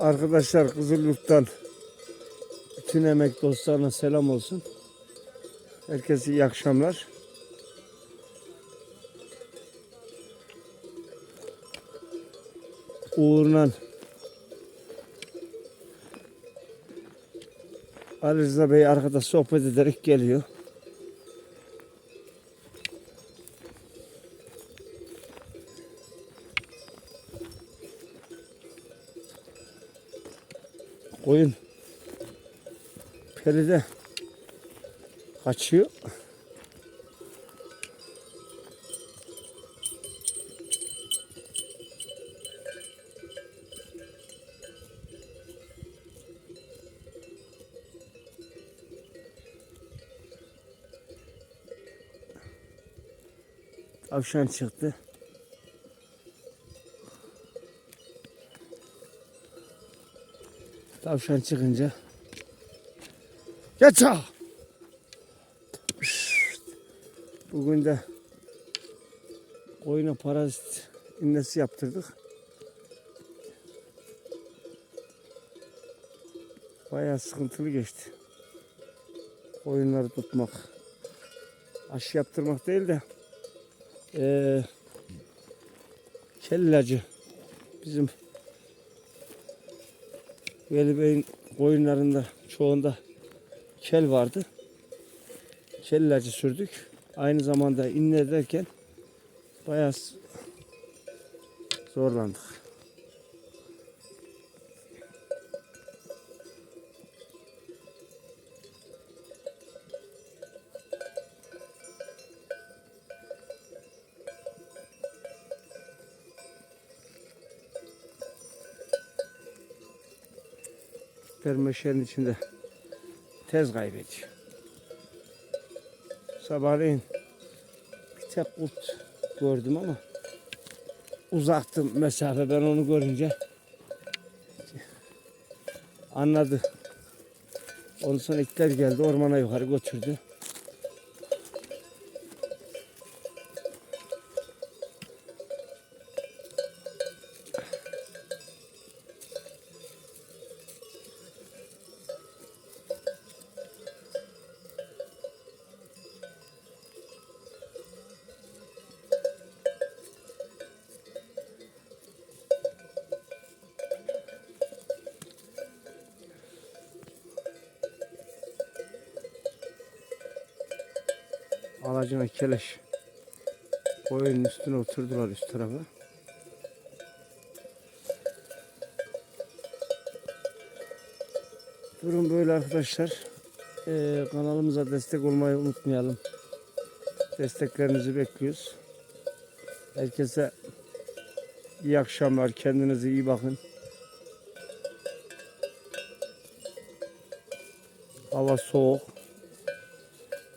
Arkadaşlar Kızılyurt'tan bütün emek dostlarına selam olsun. Herkese iyi akşamlar. Uğur'la Ali Rıza Bey arkada sohbet ederek geliyor. Koyun peride kaçıyor. Tavşan çıktı. Tavşan çıkınca Geç ağa. Bugün de oyuna parazit iğnesi yaptırdık. Bayağı sıkıntılı geçti. Oyunları tutmak. Aşı yaptırmak değil de eee kel ilacı bizim Veli Bey'in koyunlarında çoğunda kel vardı. Kel sürdük. Aynı zamanda inne ederken bayağı zorlandık. Permeşenin içinde tez kaybediyor. Sabahleyin bir tek kurt gördüm ama uzaktım mesafe ben onu görünce anladı. Ondan sonra itler geldi ormana yukarı götürdü. Alacına keleş koyunun üstüne oturdular üst tarafa. Durum böyle arkadaşlar. Ee, kanalımıza destek olmayı unutmayalım. Desteklerinizi bekliyoruz. Herkese iyi akşamlar. Kendinize iyi bakın. Hava soğuk.